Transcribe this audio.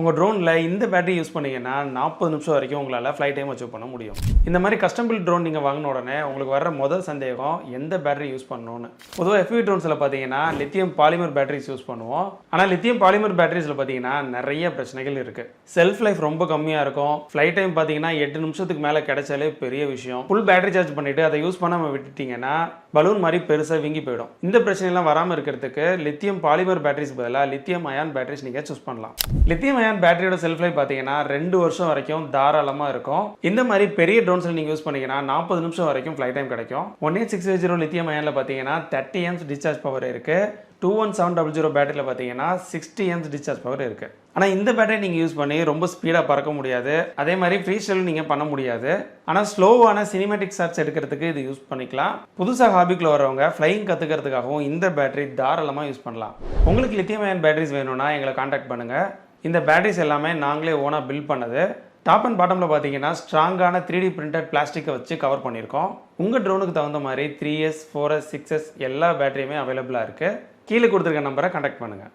உங்கள் ட்ரோனில் இந்த battery use பண்ணீங்கன்னா நாற்பது நிமிஷம் வரைக்கும் உங்களால் ஃப்ளைட் டைம் அச்சீவ் பண்ண முடியும். இந்த மாதிரி கஸ்டம் பில் ட்ரோன் நீங்கள் வாங்கின உடனே உங்களுக்கு வர முதல் சந்தேகம் எந்த பேட்டரி யூஸ் பண்ணணும்னு. பொதுவாக எஃப்வி ட்ரோன்ஸில் பார்த்தீங்கன்னா லித்தியம் பாலிமர் பேட்டரிஸ் யூஸ் பண்ணுவோம். ஆனால் லித்தியம் பாலிமர் பேட்டரிஸில் பார்த்தீங்கன்னா நிறைய பிரச்சனைகள் இருக்குது செல்ஃப் லைஃப் ரொம்ப கம்மியாக இருக்கும். ஃப்ளைட் டைம் பார்த்தீங்கன்னா எட்டு நிமிஷத்துக்கு மேலே கிடைச்சாலே பெரிய விஷயம். ஃபுல் பேட்டரி சார்ஜ் பண்ணிவிட்டு அதை யூஸ் பண்ணாமல் விட்டுட்டிங்கன்னா பலூன் மாதிரி பெருசாக வீங்கி போயிடும். இந்த பிரச்சனைலாம் வராமல் இருக்கிறதுக்கு லித்தியம் பாலிமர் பேட்டரிஸ் பதிலாக லித்தியம் அயான் பேட்டரிஸ் நீங்கள் சூஸ் பண்ணலாம். லித்தியம் அயான் பேட்டரியோட செல்ஃப் லைஃப் பார்த்தீங்கன்னா ரெண்டு வருஷம் வரைக்கும் தாராளமாக இருக்கும். இந்த மாதிரி பெரிய ட்ரோன்ஸில் நீங்கள் யூஸ் பண்ணீங்கன்னா நாற்பது நிமிஷம் வரைக்கும் ஃப்ளைட் டைம் கிடைக்கும். One eight six zero lithium அயானில் பார்த்தீங்கன்னா தேர்ட்டி எம்ஸ் டிஸ்சார்ஜ் பவர் இருக்குது two one seven double zero பேட்டரியில் பார்த்தீங்கன்னா சிக்ஸ்டி எம்ஸ் டிஸ்சார்ஜ் பவர் இருக்குது ஆனால் இந்த பேட்டரி நீங்கள் யூஸ் பண்ணி ரொம்ப ஸ்பீடாக பறக்க முடியாது. அதே மாதிரி ஃப்ரீ ஸ்டைலும் நீங்கள் பண்ண முடியாது. ஆனால் ஸ்லோவான சினிமேட்டிக் ஷார்ட்ஸ் எடுக்கிறதுக்கு இது யூஸ் பண்ணிக்கலாம். புதுசாக ஹாபிக்கில் வரவங்க ஃப்ளைங் கற்றுக்கிறதுக்காகவும் இந்த பேட்டரி தாராளமாக யூஸ் பண்ணலாம். உங்களுக்கு லித்தியம் அயன் பேட்டரிஸ் வேணும்னா எங்களை காண்டாக்ட் பண்ணுங்கள் இந்த பேட்டரிஸ் எல்லாமே நாங்களே ஓனாக பில்ட் பண்ணது. டாப் அண்ட் பாட்டமில் பார்த்தீங்கன்னா ஸ்ட்ராங்கான த்ரீ டி பிரிண்டட் பிளாஸ்டிக்கை வச்சு கவர் பண்ணியிருக்கோம். உங்கள் ட்ரோனுக்கு தகுந்த மாதிரி three S four S six S எல்லா பேட்டரியுமே அவைலபிளாக இருக்குது கீழே கொடுத்துருக்க நம்பரை கண்டக்ட் பண்ணுங்கள்